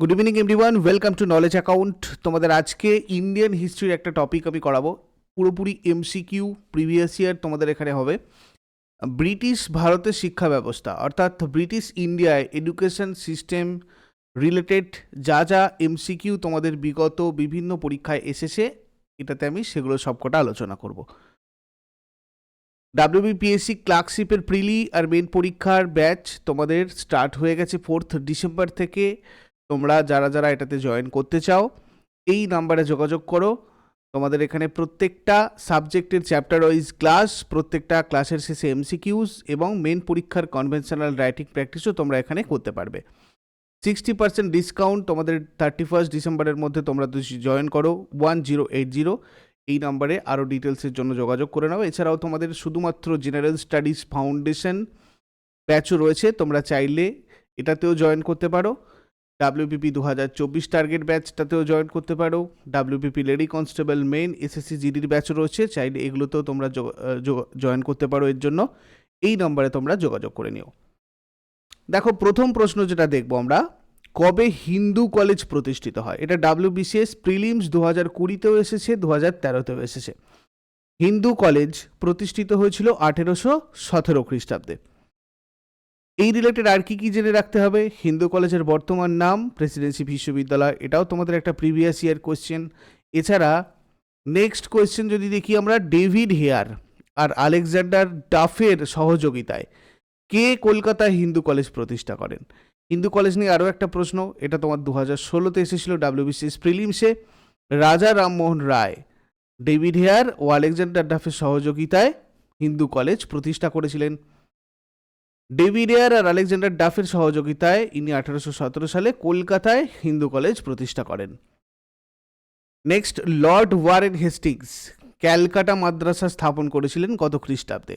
Good evening everyone welcome to knowledge account তোমাদের আজকে Indian হিস্ট্রির একটা টপিক আমি করাবো। পুরোপুরি এমসিকিউ প্রিভিয়াস ইয়ার তোমাদের এখানে হবে। ব্রিটিশ ভারতের শিক্ষা ব্যবস্থা, অর্থাৎ ব্রিটিশ ইন্ডিয়ায় এডুকেশন সিস্টেম রিলেটেড যা যা এমসিকিউ তোমাদের বিগত বিভিন্ন পরীক্ষায় এসেছে, এটাতে আমি সেগুলো সবকটা আলোচনা করব। ডাব্লিউবিপিএসসি ক্লার্কশিপের প্রিলি আর মেন পরীক্ষার ব্যাচ তোমাদের স্টার্ট হয়ে গেছে ফোর্থ ডিসেম্বর থেকে। তোমরা যারা যারা এটাতে জয়েন করতে চাও, এই নাম্বারে যোগাযোগ করো। তোমাদের এখানে প্রত্যেকটা সাবজেক্টের চ্যাপ্টার ওয়াইজ ক্লাস প্রত্যেকটা ক্লাসের শেষে এমসিকিউজ এবং মেন পরীক্ষার কনভেনশনাল রাইটিং প্র্যাকটিসও তোমরা এখানে করতে পারবে। সিক্সটি পার্সেন্ট ডিসকাউন্ট তোমাদের থার্টি ফার্স্ট ডিসেম্বরের মধ্যে তোমরা জয়েন করো ওয়ান জিরো এইট জিরো এই নাম্বারে আরও ডিটেলসের জন্য যোগাযোগ করে নাও। এছাড়াও তোমাদের শুধুমাত্র জেনারেল স্টাডিজ ফাউন্ডেশন ব্যাচও রয়েছে, তোমরা চাইলে এটাতেও জয়েন করতে পারো। ডাব্লিউপিপি দু হাজার চব্বিশ টার্গেট ব্যাচটাতেও জয়েন করতে পারো। WBP lady constable main SSC জিডির ব্যাচও রয়েছে। চাইলে এগুলোতেও তোমরা জয়েন করতে পারো এর জন্য। এই নম্বরে তোমরা যোগাযোগ করে নিও। দেখো, প্রথম প্রশ্ন যেটা দেখব আমরা, কবে হিন্দু কলেজ প্রতিষ্ঠিত হয়? এটা ডাব্লিউবিসিএস প্রিলিমস দু হাজার কুড়িতেও এসেছে দু হাজার তেরোতেও এসেছে। হিন্দু কলেজ প্রতিষ্ঠিত হয়েছিল আঠেরোশো সতেরো খ্রিস্টাব্দে। এই রিলেটেড আর কি কি জেনে রাখতে হবে? হিন্দু কলেজের বর্তমান নাম প্রেসিডেন্সি বিশ্ববিদ্যালয়, এটাও তোমাদের একটা প্রিভিয়াস ইয়ার কোয়েশ্চেন এছাড়া নেক্সট কোয়েশ্চেন যদি দেখি আমরা ডেভিড হেয়ার আর আলেকজান্ডার ডাফের সহযোগিতায় কে কলকাতায় হিন্দু কলেজ প্রতিষ্ঠা করেন? হিন্দু কলেজ নিয়ে আরও একটা প্রশ্ন, এটা তোমার দু হাজার ষোলোতে এসেছিল ডাব্লিউবিসিএস প্রিলিমসে রাজা রামমোহন রায় ডেভিড হেয়ার ও আলেকজান্ডার ডাফের সহযোগিতায় হিন্দু কলেজ প্রতিষ্ঠা করেছিলেন। ডেভিড এয়ার আর আলেকজান্ডার ডাফের সহযোগিতায় ইনি আঠারোশো সতেরো সালে কলকাতায় হিন্দু কলেজ প্রতিষ্ঠা করেন। Next, Lord Warren Hastings Calcutta Madrasa স্থাপন করেছিলেন কত খ্রিস্টাব্দে।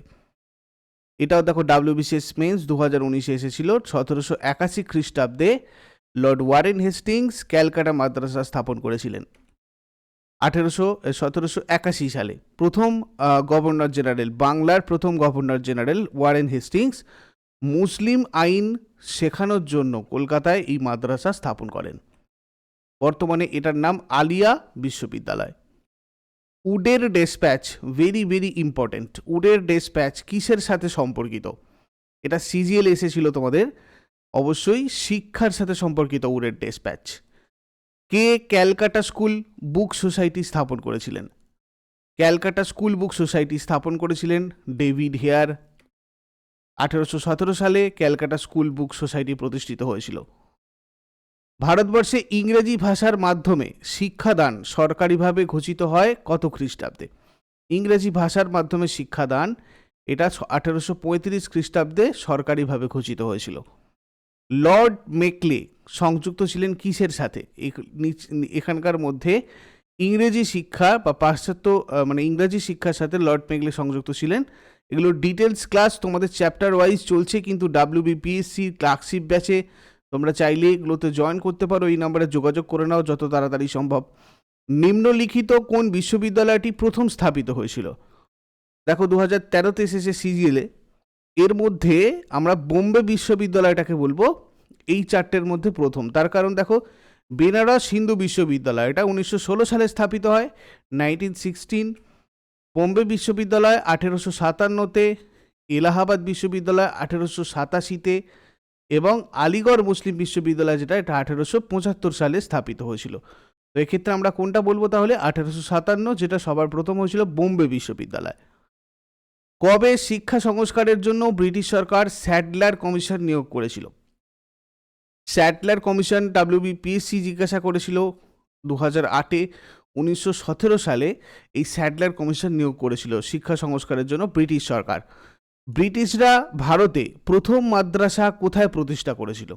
এটাও দেখো ডাব্লিউবিসিএস মেন্স দু হাজার উনিশে এসেছিল, সতেরোশো একাশি খ্রিস্টাব্দে Lord Warren Hastings Calcutta Madrasa স্থাপন করেছিলেন। আঠেরোশো সতেরোশো একাশি সালে প্রথম গভর্নর জেনারেল, বাংলার প্রথম গভর্নর জেনারেল ওয়ারেন হেস্টিংস মুসলিম আইন শেখানোর জন্য কলকাতায় এই মাদ্রাসা স্থাপন করেন। বর্তমানে এটার নাম আলিয়া বিশ্ববিদ্যালয়। উডের ডেসপ্যাচ ভেরি ভেরি ইম্পর্টেন্ট উডের ডেসপ্যাচ কিসের সাথে সম্পর্কিত? এটা সিজিএল এসেছিল তোমাদের। অবশ্যই শিক্ষার সাথে সম্পর্কিত উডের ডেসপ্যাচ। কে ক্যালকাটা স্কুল বুক সোসাইটি স্থাপন করেছিলেন? ক্যালকাটা স্কুল বুক সোসাইটি স্থাপন করেছিলেন ডেভিড হেয়ার। আঠেরোশো সতেরো সালে ক্যালকাটা স্কুল বুক সোসাইটি প্রতিষ্ঠিত হয়েছিল। ভারতবর্ষে ইংরেজি ভাষার মাধ্যমে শিক্ষাদান সরকারিভাবে ঘোষিত হয় কত খ্রিস্টাব্দে? ইংরেজি ভাষার মাধ্যমে শিক্ষাদান এটা আঠেরোশো পঁয়ত্রিশ খ্রিস্টাব্দে সরকারিভাবে ঘোষিত হয়েছিল। লর্ড মেকলে সংযুক্ত ছিলেন কিসের সাথে? এখানকার মধ্যে ইংরেজি শিক্ষা বা পাশ্চাত্য মানে ইংরেজি শিক্ষার সাথে লর্ড মেকলে সংযুক্ত ছিলেন এগুলো ডিটেলস ক্লাস তোমাদের চ্যাপ্টার ওয়াইজ চলছে, কিন্তু ডাব্লিউবিপিএসসি ক্লার্কশিপ ব্যাচে তোমরা চাইলে এগুলোতে জয়েন করতে পারো। এই নাম্বারে যোগাযোগ করে নাও যত তাড়াতাড়ি সম্ভব। নিম্নলিখিত কোন বিশ্ববিদ্যালয়টি প্রথম স্থাপিত হয়েছিল? দেখো দু হাজার তেরোতে এসেছে সিজিএলে এর মধ্যে আমরা বোম্বে বিশ্ববিদ্যালয়টাকে বলব। এই চারটের মধ্যে প্রথম। তার কারণ দেখো, বেনারস হিন্দু বিশ্ববিদ্যালয়, এটা উনিশশো ষোলো সালে স্থাপিত হয় নাইনটিন সিক্সটিন বোম্বে বিশ্ববিদ্যালয় আঠেরোশো সাতান্নতে, এলাহাবাদ বিশ্ববিদ্যালয় আঠেরোশো সাতাশিতে এবং আলিগড় মুসলিম বিশ্ববিদ্যালয় যেটা, এটা আঠেরোশো পঁচাত্তর সালে স্থাপিত হয়েছিল। তো এক্ষেত্রে আমরা কোনটা বলব তাহলে? আঠেরোশো সাতান্ন, যেটা সবার প্রথম হয়েছিল বোম্বে বিশ্ববিদ্যালয়। কবে শিক্ষা সংস্কারের জন্য ব্রিটিশ সরকার স্যাডলার কমিশন নিয়োগ করেছিল? স্যাডলার কমিশন ডাব্লিউবিপিএসসি জিজ্ঞাসা করেছিল দু হাজার আটে। উনিশশো সতেরো সালে এই স্যাডলার কমিশন নিয়োগ করেছিল শিক্ষা সংস্কারের জন্য ব্রিটিশ সরকার। ব্রিটিশরা ভারতে প্রথম মাদ্রাসা কোথায় প্রতিষ্ঠা করেছিল?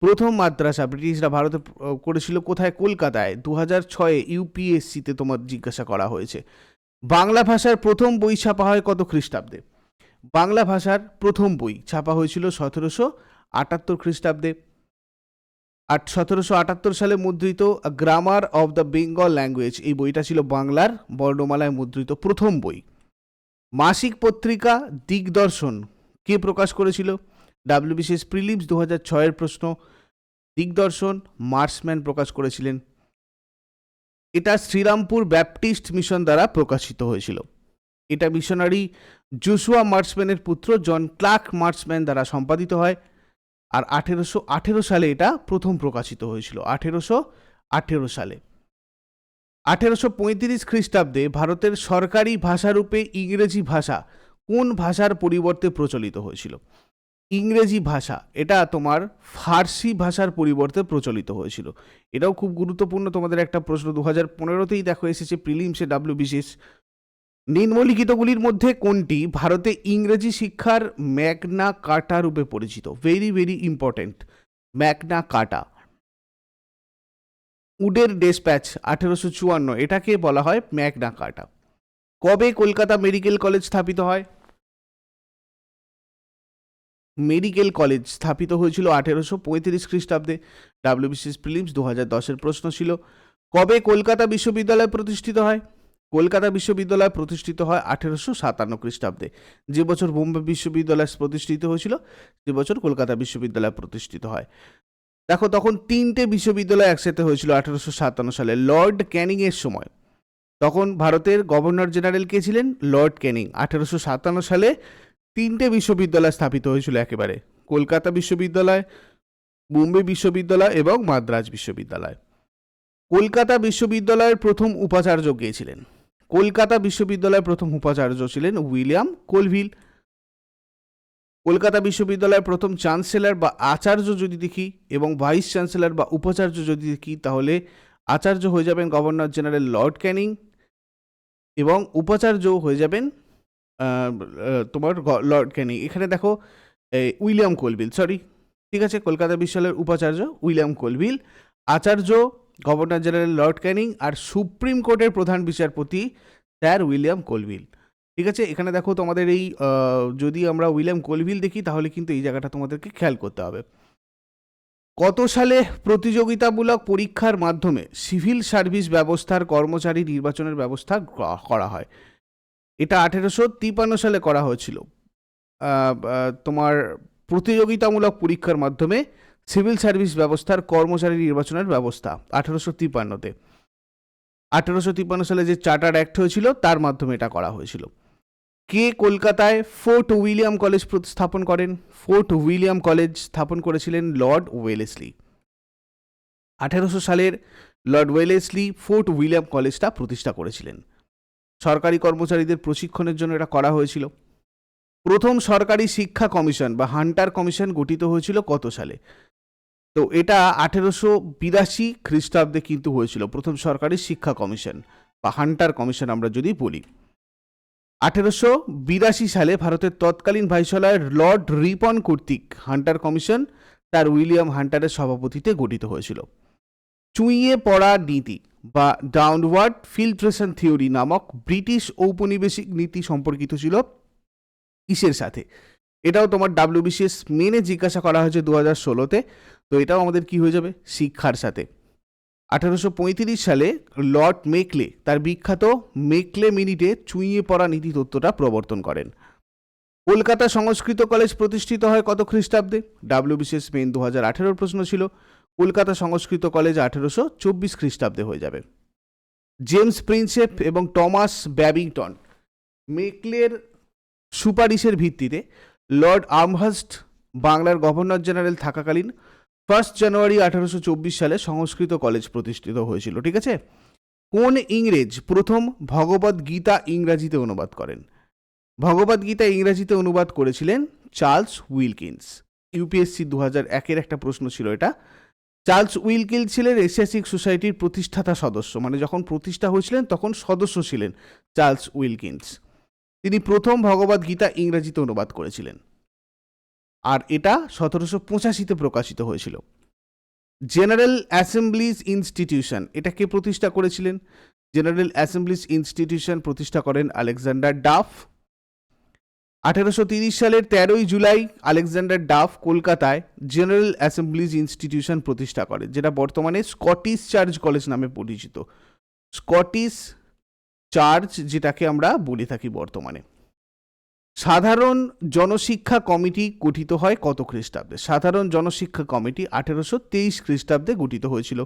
প্রথম মাদ্রাসা ব্রিটিশরা ভারতে করেছিল কোথায়? কলকাতায়। দু হাজার ছয়ে ইউপিএসসিতে তোমার জিজ্ঞাসা করা হয়েছে। বাংলা ভাষার প্রথম বই ছাপা হয় কত খ্রিস্টাব্দে? বাংলা ভাষার প্রথম বই ছাপা হয়েছিল সতেরোশো আটাত্তর খ্রিস্টাব্দে। আট সতেরোশো আটাত্তর সালে মুদ্রিত grammar of the Bengal language এই বইটা ছিল বাংলার বর্ণমালায় মুদ্রিত প্রথম বই। মাসিক পত্রিকা দিগদর্শন কে প্রকাশ করেছিল? ডাব্লিউবিসিএস প্রিলিমস দু হাজার ছয়ের প্রশ্ন। দিগদর্শন মার্সম্যান প্রকাশ করেছিলেন। এটা শ্রীরামপুর ব্যাপটিস্ট মিশন দ্বারা প্রকাশিত হয়েছিল। এটা মিশনারি জুসুয়া মার্সম্যানের পুত্র জন ক্লার্ক মার্সম্যান দ্বারা সম্পাদিত হয়। আর আঠেরোশো আঠেরো সালে এটা প্রথম প্রকাশিত হয়েছিল, আঠেরোশো আঠেরো সালে। আঠেরোশো পঁয়ত্রিশ খ্রিস্টাব্দে ভারতের সরকারি ভাষারূপে ইংরেজি ভাষা কোন ভাষার পরিবর্তে প্রচলিত হয়েছিল? ইংরেজি ভাষা, এটা তোমার ফার্সি ভাষার পরিবর্তে প্রচলিত হয়েছিল। এটাও খুব গুরুত্বপূর্ণ, তোমাদের একটা প্রশ্ন দু হাজার পনেরোতেই দেখো এসেছে প্রিলিমসে ডাব্লিউ বিশেষ নিম্নলিখিতগুলির মধ্যে কোনটি ভারতে ইংরেজি শিক্ষার ম্যাগনা কাটা রূপে পরিচিত? ভেরি ভেরি ইম্পর্ট্যান্ট ম্যাগনা কাটা। উডের ডেসপ্যাচ আঠেরোশো চুয়ান্ন, এটাকে বলা হয় ম্যাগনা কাটা। কবে কলকাতা মেডিকেল কলেজ স্থাপিত হয়? মেডিকেল কলেজ স্থাপিত হয়েছিল আঠেরোশো পঁয়ত্রিশ খ্রিস্টাব্দে। ডাব্লিউবিসিএস প্রিলিমস দু হাজার দশের প্রশ্ন ছিল, কবে কলকাতা বিশ্ববিদ্যালয় প্রতিষ্ঠিত হয়? কলকাতা বিশ্ববিদ্যালয় প্রতিষ্ঠিত হয় আঠেরোশো সাতান্ন খ্রিস্টাব্দে। যে বছর বোম্বে বিশ্ববিদ্যালয় প্রতিষ্ঠিত হয়েছিল, সে বছর কলকাতা বিশ্ববিদ্যালয় প্রতিষ্ঠিত হয়। দেখো, তখন তিনটে বিশ্ববিদ্যালয় একসাথে হয়েছিল আঠেরোশো সাতান্ন সালে, লর্ড ক্যানিংয়ের সময়। তখন ভারতের গভর্নর জেনারেল কে ছিলেন? Lord Canning. আঠেরোশো সাতান্ন সালে তিনটে বিশ্ববিদ্যালয় স্থাপিত হয়েছিল একেবারে, কলকাতা বিশ্ববিদ্যালয়, বোম্বে বিশ্ববিদ্যালয় এবং মাদ্রাজ বিশ্ববিদ্যালয়। কলকাতা বিশ্ববিদ্যালয়ের প্রথম উপাচার্য কে ছিলেন? কলকাতা বিশ্ববিদ্যালয়ের প্রথম উপাচার্য ছিলেন উইলিয়াম কোলভিল। কলকাতা বিশ্ববিদ্যালয়ের প্রথম চ্যান্সেলর বা আচার্য যদি দেখি এবং ভাইস চ্যান্সেলর বা উপাচার্য যদি দেখি, তাহলে আচার্য হয়ে যাবেন গভর্নর জেনারেল লর্ড ক্যানিং এবং উপাচার্য হয়ে যাবেন তোমার লর্ড ক্যানিং। এখানে দেখো উইলিয়াম কোলভিল সরি ঠিক আছে, কলকাতা বিশ্ববিদ্যালয়ের উপাচার্য উইলিয়াম কোলভিল, আচার্য গভর্নর জেনারেল লর্ড ক্যানিং আর সুপ্রিম কোর্টের প্রধান বিচারপতি স্যার উইলিয়াম কোলভিল। ঠিক আছে? এখানে দেখো তোমাদের এই যদি আমরা উইলিয়াম কোলভিল দেখি, তাহলে কিন্তু এই জায়গাটা তোমাদেরকে খেয়াল করতে হবে। কত সালে প্রতিযোগিতামূলক পরীক্ষার মাধ্যমে সিভিল সার্ভিস ব্যবস্থার কর্মচারী নির্বাচনের ব্যবস্থা করা হয়? এটা আঠেরোশো তিপান্ন সালে করা হয়েছিল। তোমার প্রতিযোগিতামূলক পরীক্ষার মাধ্যমে সিভিল সার্ভিস ব্যবস্থার কর্মচারী নির্বাচনের ব্যবস্থা, আঠারোশো তিপান্নতে আঠারোশো তিপ্পান্ন সালে যে চার্টার অ্যাক্ট হয়েছিল, তার মাধ্যমে এটা করা হয়েছিল। কে কলকাতায় ফোর্ট উইলিয়াম কলেজ স্থাপন করেন? ফোর্ট উইলিয়াম কলেজ স্থাপন করেছিলেন লর্ড ওয়েলেসলি। আঠেরোশো সালের লর্ড ওয়েলেসলি ফোর্ট উইলিয়াম কলেজটা প্রতিষ্ঠা করেছিলেন। সরকারি কর্মচারীদের প্রশিক্ষণের জন্য এটা করা হয়েছিল। প্রথম সরকারি শিক্ষা কমিশন বা হান্টার কমিশন গঠিত হয়েছিল কত সালে? তো এটা আঠেরোশো বিরাশি খ্রিস্টাব্দে কিন্তু হয়েছিল, প্রথম সরকারি শিক্ষা কমিশন বা হান্টার কমিশন আমরা যদি বলি। আঠেরোশো বিরাশি সালে ভারতের তৎকালীন ভাইসরয় লর্ড রিপন কর্তৃক হান্টার কমিশন তার উইলিয়াম হান্টারের সভাপতিতে গঠিত হয়েছিল। চুইয়ে পড়া নীতি বা ডাউনওয়ার্ড ফিল্ট্রেশন থিওরি নামক ব্রিটিশ ঔপনিবেশিক নীতি সম্পর্কিত ছিল কিসের সাথে। এটাও তোমার ডাব্লিউবিসিএস মেনে জিজ্ঞাসা করা হয়েছে দু হাজার ষোলোতে। তো এটাও আমাদের কি হয়ে যাবে? শিক্ষার সাথে। আঠারোশো পঁয়ত্রিশ সালে লর্ড মেকলে তার বিখ্যাত মেকলে মিনিটে চুইয়ে পড়া নীতি তত্ত্বটা প্রবর্তন করেন। কলকাতা সংস্কৃত কলেজ প্রতিষ্ঠিত হয় কত খ্রিস্টাব্দে? ডাব্লিউবিসিএস মেন দু হাজার প্রশ্ন ছিল। কলকাতা সংস্কৃত কলেজ আঠেরোশো চব্বিশ খ্রিস্টাব্দে হয়ে যাবে। জেমস প্রিন্সেপ এবং টমাস ব্যাবিংটন মেকলের সুপারিশের ভিত্তিতে লর্ড আমহাস্ট বাংলার গভর্নর জেনারেল থাকাকালীন ফার্স্ট জানুয়ারি আঠারোশো চব্বিশ সালে সংস্কৃত কলেজ প্রতিষ্ঠিত হয়েছিল, ঠিক আছে? কোন ইংরেজ প্রথম ভগবদ গীতা ইংরাজিতে অনুবাদ করেন? ভগবদ গীতা ইংরাজিতে অনুবাদ করেছিলেন চার্লস উইলকিন্স। ইউপিএসসি দু হাজার একের একটা প্রশ্ন ছিল এটা। চার্লস উইলকিন্স ছিলেন এশিয়াটিক সোসাইটির প্রতিষ্ঠাতা সদস্য মানে যখন প্রতিষ্ঠা হয়েছিলেন তখন সদস্য ছিলেন চার্লস উইলকিন্স। তিনি প্রথম ভগবদ গীতা ইংরাজিতে অনুবাদ করেছিলেন। আর এটা সতেরোশো পঁচাশিতে প্রকাশিত হয়েছিল। জেনারেল অ্যাসেম্বলিজ ইনস্টিটিউশন এটাকে প্রতিষ্ঠা করেছিলেন? জেনারেল অ্যাসেম্বলিজ ইনস্টিটিউশন প্রতিষ্ঠা করেন আলেকজান্ডার ডাফ। আঠেরোশো তিরিশ সালের তেরোই জুলাই আলেকজান্ডার ডাফ কলকাতায় জেনারেল অ্যাসেম্বলিজ ইনস্টিটিউশন প্রতিষ্ঠা করেন যেটা বর্তমানে স্কটিশ চার্চ কলেজ নামে পরিচিত। স্কটিশ চার্চ যেটাকে আমরা বলে থাকি বর্তমানে। সাধারণ জনশিক্ষা কমিটি গঠিত হয় কত খ্রিস্টাব্দে? সাধারণ জনশিক্ষা কমিটি আঠেরোশো তেইশ খ্রিস্টাব্দে গঠিত হয়েছিল।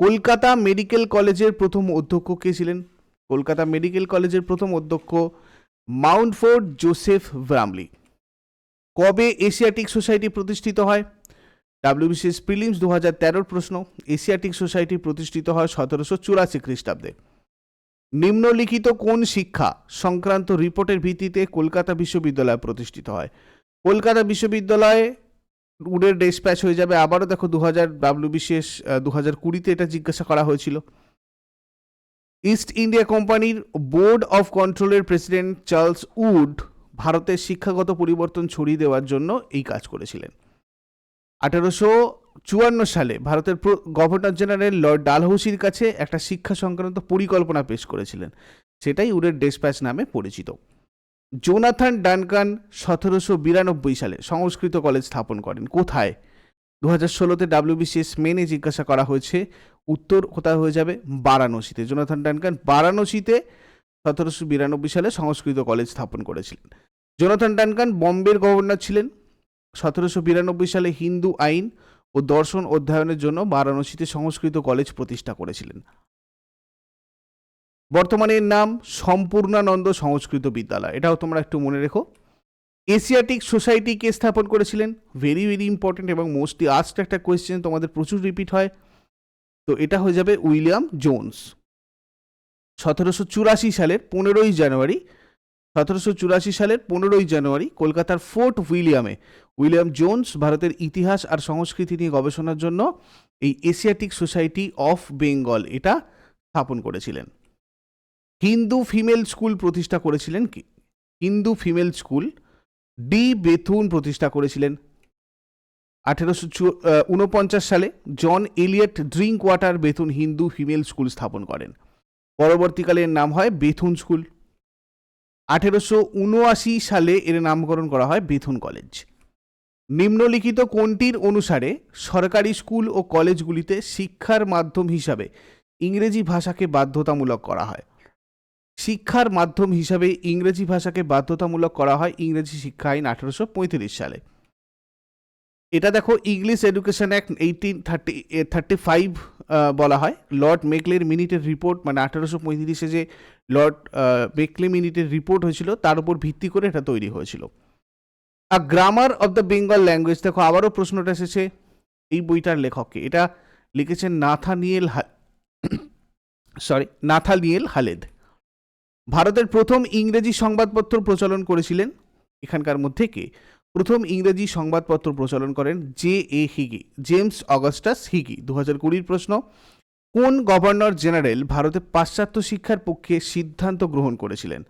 কলকাতা মেডিকেল কলেজের প্রথম অধ্যক্ষ কে ছিলেন? কলকাতা মেডিকেল কলেজের প্রথম অধ্যক্ষ মাউন্টফোর্ড জোসেফ ব্রামলি। কবে এশিয়াটিক সোসাইটি প্রতিষ্ঠিত হয়? ডাব্লিউবিসিএস প্রিলিমস দু হাজার তেরোর প্রশ্ন। এশিয়াটিক সোসাইটি প্রতিষ্ঠিত হয় সতেরোশো চুরাশি খ্রিস্টাব্দে। নিম্নলিখিত কোন শিক্ষা সংক্রান্ত রিপোর্টের ভিত্তিতে কলকাতা বিশ্ববিদ্যালয় প্রতিষ্ঠিত হয়? কলকাতা বিশ্ববিদ্যালয়ে উডের ডেসপ্যাচ হয়ে যাবে। আবারও দেখো দু হাজার ডাব্লিউবিসিএস দু হাজার কুড়িতে এটা জিজ্ঞাসা করা হয়েছিল। ইস্ট ইন্ডিয়া কোম্পানির বোর্ড অফ কন্ট্রোলের প্রেসিডেন্ট চার্লস উড ভারতের শিক্ষাগত পরিবর্তন ছড়িয়ে দেওয়ার জন্য এই কাজ করেছিলেন। আঠেরোশো চুয়ান্ন সালে ভারতের গভর্নর জেনারেল লর্ড ডালহৌসির কাছে একটা শিক্ষা সংক্রান্ত পরিকল্পনা পেশ করেছিলেন। সেটাই উডের ডেসপ্যাচ নামে পরিচিত। জোনাথন ডানকান সতেরোশো বিরানব্বই সালে সংস্কৃত কলেজ স্থাপন করেন। কোথায়? দু হাজার ষোলোতে ডাব্লিউবিসিএস মেনে জিজ্ঞাসা করা হয়েছে। উত্তর কোথায় হয়ে যাবে? বারাণসীতে। জোনাথন ডানকান বারাণসীতে সতেরোশো বিরানব্বই সালে সংস্কৃত কলেজ স্থাপন করেছিলেন। জোনাথন ডানকান বম্বের গভর্নর ছিলেন। সতেরোশো বিরানব্বই সালে হিন্দু আইন ও দর্শন অধ্যয়নের জন্য বারাণসীতে সংস্কৃত কলেজ প্রতিষ্ঠা করেছিলেন। বর্তমানে এর নাম সম্পূর্ণানন্দ সংস্কৃত বিদ্যালয়। এটাও তোমরা একটু মনে রেখো। এশিয়াটিক সোসাইটি কে স্থাপন করেছিলেন? ভেরি ভেরি ইম্পর্টেন্ট এবং মোস্টলি আস্ট একটা কোয়েশ্চেন তোমাদের প্রচুর রিপিট হয়। তো এটা হয়ে যাবে উইলিয়াম জোনস। সতেরোশো চুরাশি সালের পনেরোই জানুয়ারি সতেরোশো চুরাশি সালের পনেরোই জানুয়ারি কলকাতার ফোর্ট উইলিয়ামে উইলিয়াম জোনস ভারতের ইতিহাস আর সংস্কৃতি নিয়ে গবেষণার জন্য এই এশিয়াটিক সোসাইটি অফ বেঙ্গল এটা স্থাপন করেছিলেন। হিন্দু ফিমেল স্কুল প্রতিষ্ঠা করেছিলেন কি? Hindu female school D Bethune প্রতিষ্ঠা করেছিলেন। আঠেরোশো উনপঞ্চাশ সালে John Elliot Drinkwater Bethune Hindu female school স্থাপন করেন। পরবর্তীকালে এর নাম হয় বেথুন স্কুল। আঠেরোশো উনআশি সালে এর নামকরণ করা হয় বেথুন কলেজ। নিম্নলিখিত কোনটির অনুসারে সরকারি স্কুল ও কলেজগুলিতে শিক্ষার মাধ্যম হিসাবে ইংরেজি ভাষাকে বাধ্যতামূলক করা হয়। শিক্ষার মাধ্যম হিসাবে ইংরেজি ভাষাকে বাধ্যতামূলক করা হয় ইংরেজি শিক্ষা আইন আঠেরোশো সালে। এটা দেখো English education act eighteen thirty thirty five বলা হয়। লর্ড মেকলের মিনিটের রিপোর্ট মানে আঠেরোশো পঁয়ত্রিশে যে লর্ড মেকলে মিনিটের রিপোর্ট হয়েছিল, তার উপর ভিত্তি করে এটা তৈরি হয়েছিল। A grammar of the Bengal language, দেখো, আবারও প্রশ্নটা এসেছে এই বইটার লেখককে। এটা লিখেছেন নাথানিয়েল সরি, নাথানিয়েল হালেদ। ভারতের প্রথম ইংরেজি সংবাদপত্র প্রচলন করেছিলেন এখানকার মধ্যে কে? প্রথম ইংরেজি সংবাদপত্র প্রচলন করেন J A Hicky, James Augustus Hicky দু হাজার কুড়ির প্রশ্ন, কোন গভর্নর জেনারেল ভারতে পাশ্চাত্য শিক্ষার পক্ষে সিদ্ধান্ত গ্রহণ করেছিলেন?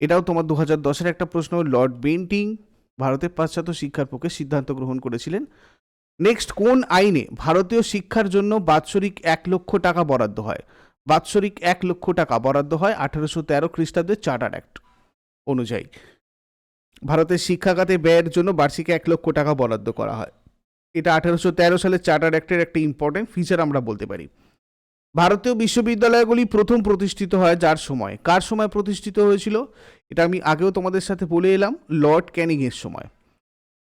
এটাও তোমার দু হাজার দশের একটা প্রশ্ন, লর্ড বেন্টিং ভারতে পাশ্চাত্য শিক্ষার পক্ষে সিদ্ধান্ত গ্রহণ করেছিলেন। নেক্সট, কোন আইনে ভারতীয় শিক্ষার জন্য বাৎসরিক এক লক্ষ টাকা বরাদ্দ হয়? বাৎসরিক এক লক্ষ টাকা বরাদ্দ হয় আঠারোশো তেরো খ্রিস্টাব্দের চার্টার অ্যাক্ট অনুযায়ী। ভারতের শিক্ষাখাতে ব্যয়ের জন্য বার্ষিক এক লক্ষ টাকা বরাদ্দ করা হয়। এটা আঠারোশো তেরো সালের চার্টার অ্যাক্টের একটা ইম্পর্টেন্ট ফিচার আমরা বলতে পারি। ভারতীয় বিশ্ববিদ্যালয়গুলি প্রথম প্রতিষ্ঠিত হয় যার সময়? কার সময় প্রতিষ্ঠিত হয়েছিল? এটা আমি আগেও তোমাদের সাথে বলে এলাম, লর্ড ক্যানিংয়ের সময়।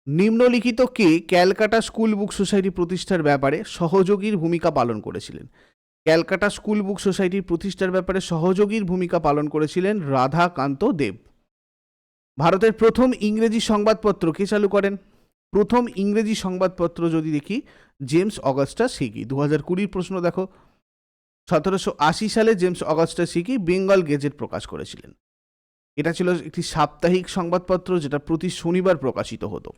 নিম্নলিখিত কে ক্যালকাটা স্কুল বুক সোসাইটি প্রতিষ্ঠার ব্যাপারে সহযোগীর ভূমিকা পালন করেছিলেন? ক্যালকাটা স্কুল বুক সোসাইটির প্রতিষ্ঠার ব্যাপারে সহযোগীর ভূমিকা পালন করেছিলেন রাধাকান্ত দেব। ভারতের প্রথম ইংরেজি সংবাদপত্র কে চালু করেন? প্রথম ইংরেজি সংবাদপত্র যদি দেখি, জেমস অগাস্টা সিকি দু হাজার কুড়ির প্রশ্ন দেখো। সতেরোশো আশি সালে জেমস অগাস্টা সিকি বেঙ্গল গেজেট প্রকাশ করেছিলেন। এটা ছিল একটি সাপ্তাহিক সংবাদপত্র যেটা প্রতি শনিবার প্রকাশিত হতো।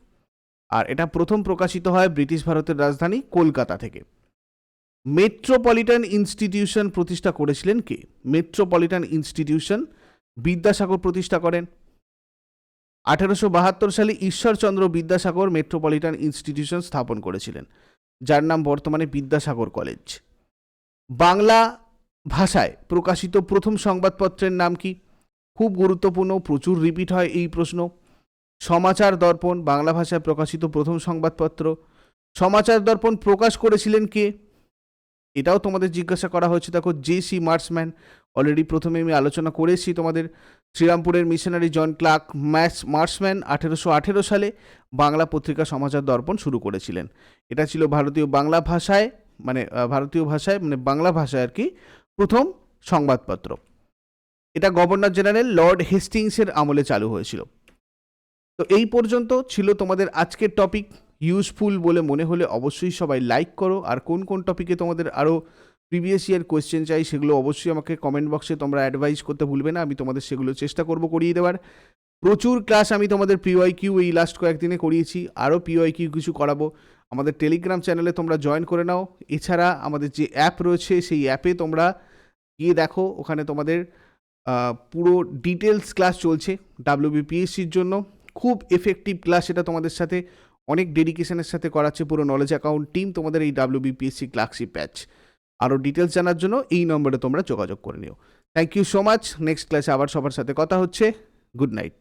আর এটা প্রথম প্রকাশিত হয় ব্রিটিশ ভারতের রাজধানী কলকাতা থেকে। মেট্রোপলিটন ইনস্টিটিউশন প্রতিষ্ঠা করেছিলেন কে? মেট্রোপলিটন ইনস্টিটিউশন বিদ্যাসাগর প্রতিষ্ঠা করেন। আঠেরোশো বাহাত্তর সালে ঈশ্বরচন্দ্র বিদ্যাসাগর মেট্রোপলিটন ইনস্টিটিউশন স্থাপন করেছিলেন, যার নাম বর্তমানে বিদ্যাসাগর কলেজ। বাংলা ভাষায় প্রকাশিত প্রথম সংবাদপত্রের নাম কি? খুব গুরুত্বপূর্ণ, প্রচুর রিপিট হয় এই প্রশ্ন। সমাচার দর্পণ, বাংলা ভাষায় প্রকাশিত প্রথম সংবাদপত্র। সমাচার দর্পণ প্রকাশ করেছিলেন কে? এটাও তোমাদের জিজ্ঞাসা করা হয়েছে। দেখো, জে সি মার্সম্যান। অলরেডি প্রথমে আমি আলোচনা করেছি তোমাদের। শ্রীরামপুরের মিশনারি জন ক্লার্ক ম্যাস মার্সম্যান আঠেরোশো আঠেরো সালে বাংলা পত্রিকা সমাচার দর্পণ শুরু করেছিলেন। এটা ছিল ভারতীয় বাংলা ভাষায় মানে ভারতীয় ভাষায় মানে বাংলা ভাষায় আর কি, প্রথম সংবাদপত্র। এটা গভর্নর জেনারেল লর্ড হেস্টিংসের আমলে চালু হয়েছিল। তো এই পর্যন্ত ছিল তোমাদের আজকের টপিক। ইউজফুল বলে মনে হলে অবশ্যই সবাই লাইক করো। আর কোন কোন টপিকে তোমাদের আরও প্রিভিয়াস ইয়ার কোয়েশ্চেন চাই, সেগুলো অবশ্যই আমাকে কমেন্ট বক্সে তোমরা অ্যাডভাইস করতে ভুলবে না, আমি তোমাদের সেগুলো চেষ্টা করব করিয়ে দেওয়ার। প্রচুর ক্লাস আমি তোমাদের পিওয়াই কিউ এই লাস্ট কয়েকদিনে করিয়েছি আরও পিওয়াই কিউ কিছু করাবো। আমাদের টেলিগ্রাম চ্যানেলে তোমরা জয়েন করে নাও। এছাড়া আমাদের যে অ্যাপ রয়েছে, সেই অ্যাপে তোমরা গিয়ে দেখো, ওখানে তোমাদের পুরো ডিটেলস ক্লাস চলছে ডাব্লিউবিপিএসসির জন্য। খুব এফেক্টিভ ক্লাস এটা তোমাদের সাথে। অনেক ডেডিকেশনের সাথে করাচ্ছে পুরো নলেজ অ্যাকাউন্ট টিম তোমাদের এই ডাব্লিউবিপিএসসি ক্লাসিপ ব্যাচ আরও ডিটেলস জানার জন্য এই নম্বরে তোমরা যোগাযোগ করে নিও। Thank you so much next ক্লাসে আবার সবার সাথে কথা হচ্ছে। Good night